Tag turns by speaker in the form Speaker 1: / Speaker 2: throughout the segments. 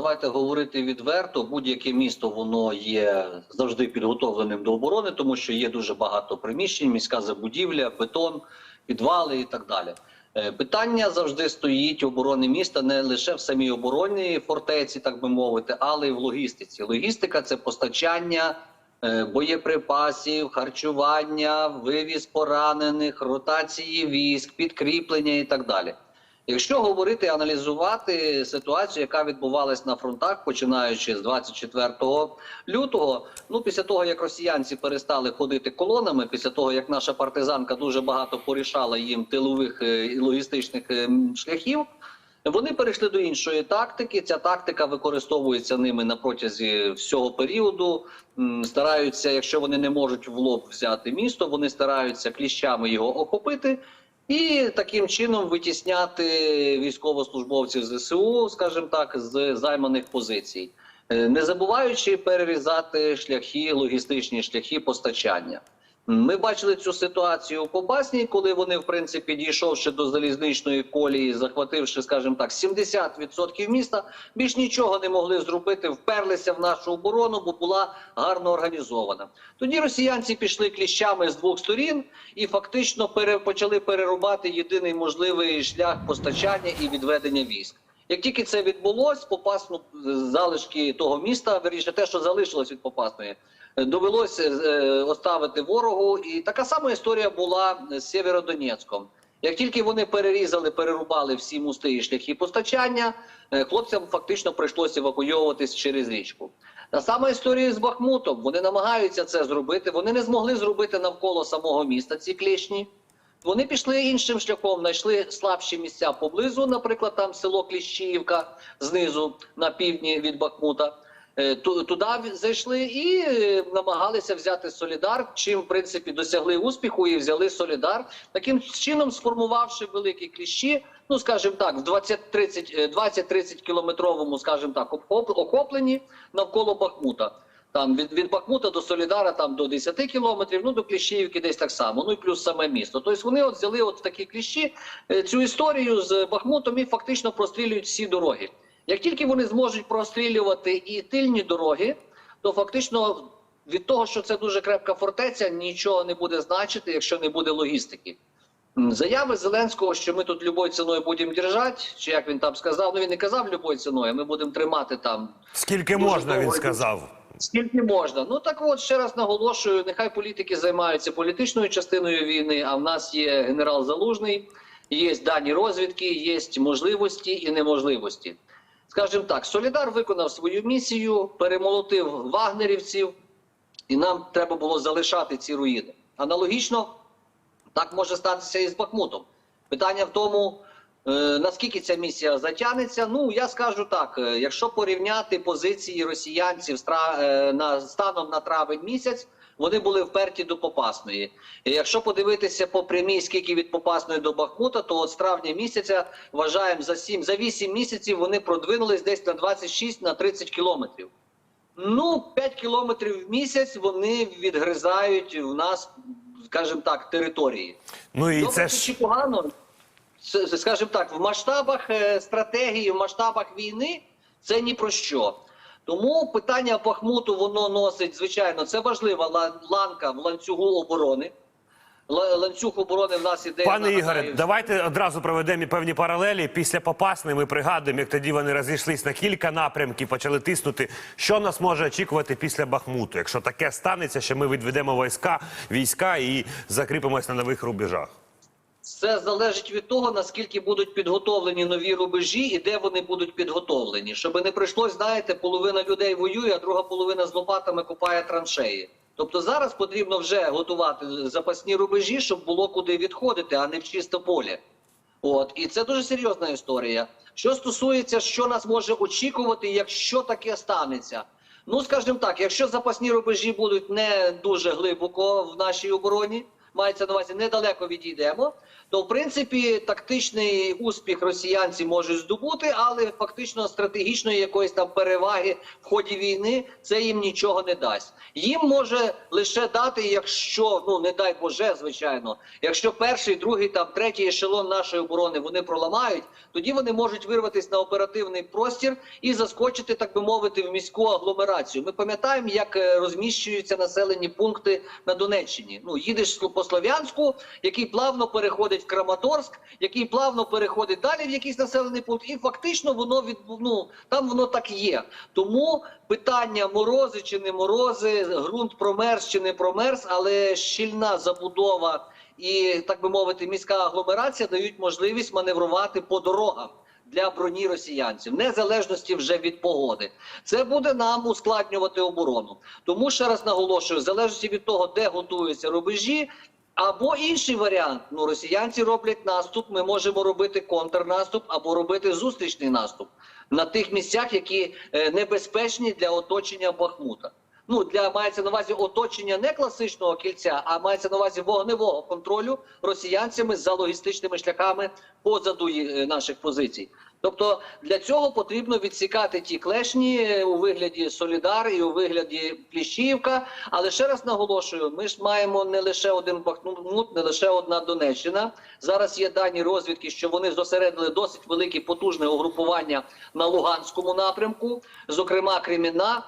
Speaker 1: давайте говорити відверто. Будь-яке місто воно є завжди підготовленим до оборони, тому що є дуже багато приміщень, міська забудівля, бетон, підвали і так далі. Е, Питання завжди стоїть оборони міста не лише в самій обороні фортеці, так би мовити, але й в логістиці. Логістика це постачання е, боєприпасів, харчування, вивіз поранених, ротації військ, підкріплення і так далі. Якщо говорити, аналізувати ситуацію, яка відбувалась на фронтах, починаючи з 24 лютого, ну після того як росіянці перестали ходити колонами, після того як наша партизанка дуже багато порішала їм тилових е, і логістичних е, шляхів. Вони перейшли до іншої тактики. Ця тактика використовується ними на протязі всього періоду. Стараються, якщо вони не можуть в лоб взяти місто, вони стараються кліщами його охопити і таким чином витісняти військовослужбовців ЗСУ, скажімо так, з займаних позицій, Е, не забуваючи перерізати шляхи, логістичні шляхи постачання. Ми бачили цю ситуацію у Попасній, коли вони, в принципі, дійшовши до залізничної колії, захвативши, скажімо так, 70% міста, більш нічого не могли зробити, вперлися в нашу оборону, бо була гарно організована. Тоді росіянці пішли кліщами з двох сторін і фактично пере, почали перерубати єдиний можливий шлях постачання і відведення військ. Як тільки це відбулось, попасну залишки того міста, верніше те, що залишилось від попасної, довелося е, оставити ворогу. І така сама історія була з Сєвєродонецьком. Як тільки вони перерізали, перерубали всі мости і шляхи постачання, е, хлопцям фактично прийшлося евакуйовуватись через річку. Та сама історія з Бахмутом. Вони намагаються це зробити. Вони не змогли зробити навколо самого міста ці клішні. Вони пішли іншим шляхом, знайшли слабші місця поблизу, наприклад, там село Кліщіївка знизу на півдні від Бахмута. Е, ту- Туди зайшли і е, намагалися взяти Солідар, чим в принципі досягли успіху і взяли Солідар. Таким чином, сформувавши великі кліщі, ну скажімо так, в 20-30 е, 20-30 кілометровому, скажімо так, охопленні навколо Бахмута. Там від, від Бахмута до Солідара там до 10 кілометрів, ну до Кліщіївки десь так само. Ну і плюс саме місто. Тобто вони от взяли от такі кліщі цю історію з Бахмутом і фактично прострілюють всі дороги. Як тільки вони зможуть прострілювати і тильні дороги, то фактично від того, що це дуже крепка фортеця, нічого не буде значити, якщо не буде логістики. Заяви Зеленського, що ми тут любою ціною будемо держати, чи як він там сказав, ну він не казав любою ціною, ми будемо тримати там
Speaker 2: Скільки можна, він сказав.
Speaker 1: Скільки можна? Ну так от ще раз наголошую: нехай політики займаються політичною частиною війни. А в нас є генерал Залужний, є дані розвідки, є можливості і неможливості. Скажімо так, Солідар виконав свою місію, перемолотив вагнерівців, і нам треба було залишати ці руїни. Аналогічно, так може статися і з Бахмутом. Питання в тому, е, наскільки ця місія затягнеться. Ну я скажу так: е, якщо порівняти позиції росіянців е, станом на травень місяць, вони були вперті до Попасної. І якщо подивитися по прямій, скільки від Попасної до Бахмута, то от з травня місяця вважаємо за 7, за 8 місяців вони продвинулись десь на 26 на 30 кілометрів. Ну, 5 кілометрів в місяць вони відгризають в нас, скажімо так, території.
Speaker 2: Ну і
Speaker 1: Добре
Speaker 2: це ж
Speaker 1: погано, скажімо так, в масштабах е, стратегії, в масштабах війни це ні про що. Тому питання Бахмуту воно носить, звичайно, це важлива ланка в ланцюгу оборони. Ланцюг оборони в нас іде.
Speaker 2: Пане Ігоре, давайте одразу проведемо певні паралелі. Після Попасної ми пригадуємо, як тоді вони розійшлись на кілька напрямків, почали тиснути. Що нас може очікувати після Бахмуту, якщо таке станеться, що ми відведемо війська, війська і закріпимось на нових рубежах?
Speaker 1: Це залежить від того, наскільки будуть підготовлені нові рубежі і де вони будуть підготовлені. Щоб не прийшлось, знаєте, половина людей воює, а друга половина з лопатами копає траншеї. Тобто зараз потрібно вже готувати запасні рубежі, щоб було куди відходити, а не в чисте поле. От і це дуже серйозна історія. Що стосується, що нас може очікувати, якщо таке станеться. Ну, скажімо так, якщо запасні рубежі будуть не дуже глибоко в нашій обороні, мається на увазі недалеко відійдемо, то в принципі тактичний успіх росіянці можуть здобути, але фактично стратегічної якоїсь там переваги в ході війни це їм нічого не дасть. Їм може лише дати, якщо ну не дай Боже, звичайно, якщо перший, другий, там третій ешелон нашої оборони вони проламають, тоді вони можуть вирватися на оперативний простір і заскочити, так би мовити, в міську агломерацію. Ми пам'ятаємо, як е, розміщуються населені пункти на Донеччині. Ну їдеш по Слов'янську, який плавно переходить в Краматорськ, який плавно переходить далі в якийсь населений пункт, і фактично воно від ну, там воно так є. Тому питання морози чи не морози, ґрунт промерз чи не промерз, але щільна забудова і так би мовити, міська агломерація дають можливість маневрувати по дорогам. Для броні росіянців, незалежності вже від погоди, це буде нам ускладнювати оборону. Тому ще раз наголошую, в залежності від того, де готуються рубежі, або інший варіант. Ну, росіянці роблять наступ. Ми можемо робити контрнаступ або робити зустрічний наступ на тих місцях, які е, небезпечні для оточення Бахмута. Ну для мається на увазі оточення не класичного кільця, а мається на увазі вогневого контролю росіянцями за логістичними шляхами позаду е, наших позицій. Тобто для цього потрібно відсікати ті клешні е, у вигляді Солідар і у вигляді Пліщівка. Але ще раз наголошую: ми ж маємо не лише один Бахмут, не лише одна Донеччина. Зараз є дані розвідки, що вони зосередили досить велике потужне угрупування на Луганському напрямку, зокрема Кремінна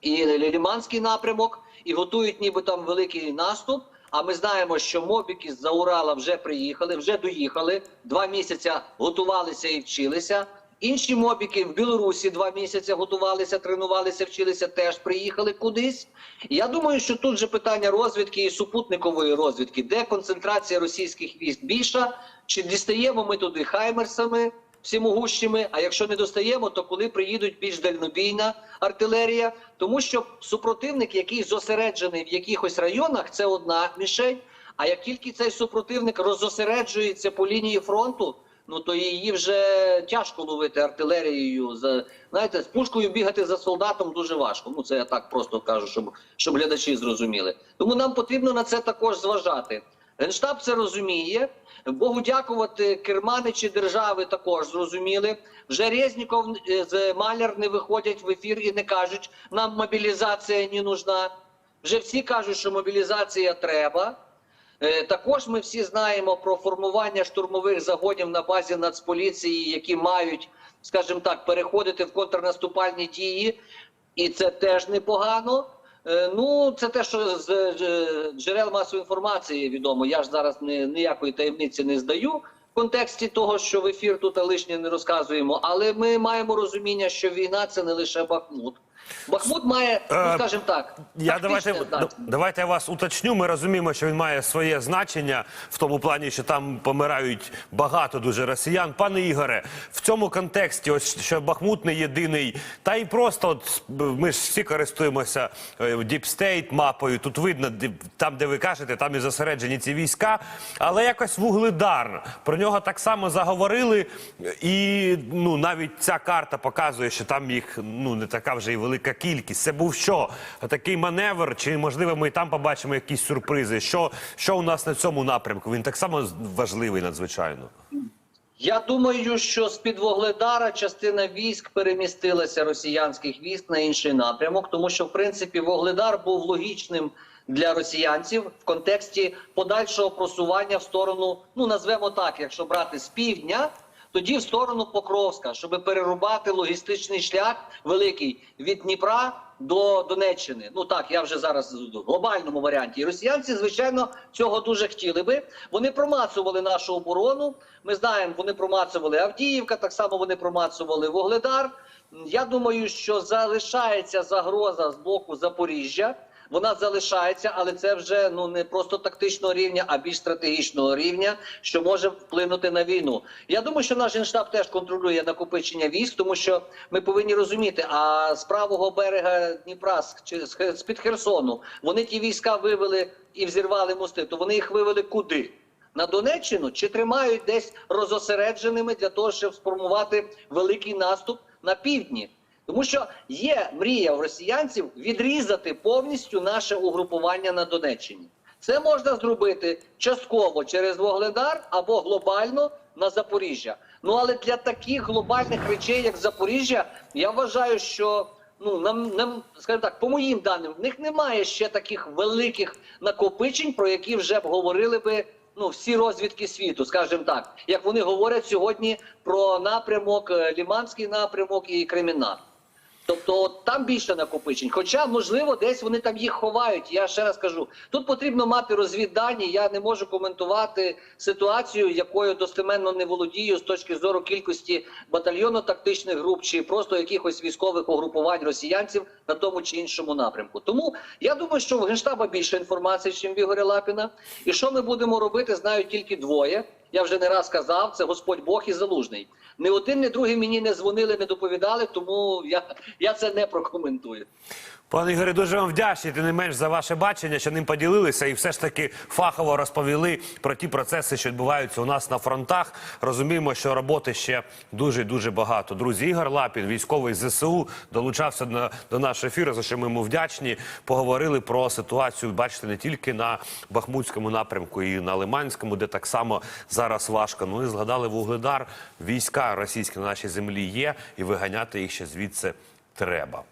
Speaker 1: і Ліманський напрямок, і готують ніби там великий наступ. А ми знаємо, що мобіки з-за Урала вже приїхали, вже доїхали. Два місяці готувалися і вчилися. Інші мобіки в Білорусі два місяці готувалися, тренувалися, вчилися, теж приїхали кудись. Я думаю, що тут же питання розвідки і супутникової розвідки, де концентрація російських військ більша, чи дістаємо ми туди хаймерсами всімогущими, а якщо не достаємо, то коли приїдуть більш дальнобійна артилерія, тому що супротивник, який зосереджений в якихось районах, це одна мішень. А як тільки цей супротивник роззосереджується по лінії фронту, ну то її вже тяжко ловити артилерією. За знаєте, з пушкою бігати за солдатом дуже важко. Ну це я так просто кажу, щоб, щоб глядачі зрозуміли. Тому нам потрібно на це також зважати. Генштаб це розуміє. Богу дякувати, керманичі держави також зрозуміли. Вже Резніков е, з Маляр не виходять в ефір і не кажуть, нам мобілізація не нужна. Вже всі кажуть, що мобілізація треба. Е, Також ми всі знаємо про формування штурмових загонів на базі Нацполіції, які мають, скажімо так, переходити в контрнаступальні дії, і це теж непогано. Е, Ну, це те, що з джерел масової інформації відомо. Я ж зараз не, ніякої таємниці не здаю в контексті того, що в ефір тут лишнє не розказуємо. Але ми маємо розуміння, що війна це не лише Бахмут. Бахмут має, ну
Speaker 2: Е,
Speaker 1: скажімо так,
Speaker 2: Я давайте,
Speaker 1: тактичне значення.
Speaker 2: давайте я вас уточню. Ми розуміємо, що він має своє значення в тому плані, що там помирають багато дуже росіян. Пане Ігоре, в цьому контексті, ось що Бахмут не єдиний, та й просто от ми ж всі користуємося діпстейт мапою. Тут видно, там, де ви кажете, там і зосереджені ці війська, але якось вугледар. Про нього так само заговорили, і ну навіть ця карта показує, що там їх ну не така вже і велика кількість. Це був що? Такий маневр, чи можливо ми там побачимо якісь сюрпризи? Що, що у нас на цьому напрямку? Він так само важливий надзвичайно.
Speaker 1: Я думаю, що з під Вогледара частина військ перемістилася росіянських військ на інший напрямок, тому що в принципі Вогледар був логічним для росіянців в контексті подальшого просування в сторону, ну назвемо так, якщо брати з півдня. Тоді в сторону Покровська, щоб перерубати логістичний шлях великий від Дніпра до Донеччини. Ну так, я вже зараз в глобальному варіанті. І росіянці, звичайно, цього дуже хотіли би. Вони промацували нашу оборону. Ми знаємо, вони промацували Авдіївка, так само вони промацували Вогледар. Я думаю, що залишається загроза з боку Запоріжжя. Вона залишається, але це вже ну не просто тактичного рівня, а більш стратегічного рівня, що може вплинути на війну. Я думаю, що наш генштаб теж контролює накопичення військ, тому що ми повинні розуміти, а з правого берега Дніпра чи з під Херсону вони ті війська вивели і взірвали мости. То вони їх вивели куди? На Донеччину чи тримають десь розосередженими для того, щоб сформувати великий наступ на півдні? Тому що є мрія у росіянців відрізати повністю наше угрупування на Донеччині. Це можна зробити частково через Вугледар або глобально на Запоріжжя. Ну але для таких глобальних речей, як Запоріжжя, я вважаю, що ну нам, нам скажімо так, по моїм даним, в них немає ще таких великих накопичень, про які вже б говорили би. Ну, всі розвідки світу, скажімо так, як вони говорять сьогодні про напрямок, е, Ліманський напрямок і Кремінар. Тобто там більше накопичень. Хоча, можливо, десь вони там їх ховають. Я ще раз кажу, тут потрібно мати розвіддані. Я не можу коментувати ситуацію, якою достеменно не володію з точки зору кількості батальйонно-тактичних груп чи просто якихось військових угрупувань росіянців на тому чи іншому напрямку. Тому я думаю, що в генштаба більше інформації, ніж Ігоря Лапіна. І що ми будемо робити, знають тільки двоє. Я вже не раз казав, це Господь Бог і Залужний. Ні один, ні другий мені не дзвонили, не доповідали, тому я, я це не прокоментую.
Speaker 2: Пане Ігоре, дуже вам вдячні, тим не менш за ваше бачення, що ним поділилися і все ж таки фахово розповіли про ті процеси, що відбуваються у нас на фронтах. Розуміємо, що роботи ще дуже дуже багато. Друзі, Ігор Лапін, військовий ЗСУ, долучався на, до нашого ефіру, за що ми йому вдячні. Поговорили про ситуацію, бачите, не тільки на Бахмутському напрямку, і на Лиманському, де так само зараз важко. Ну і згадали Вугледар. Війська російські на нашій землі є, і виганяти їх ще звідси треба.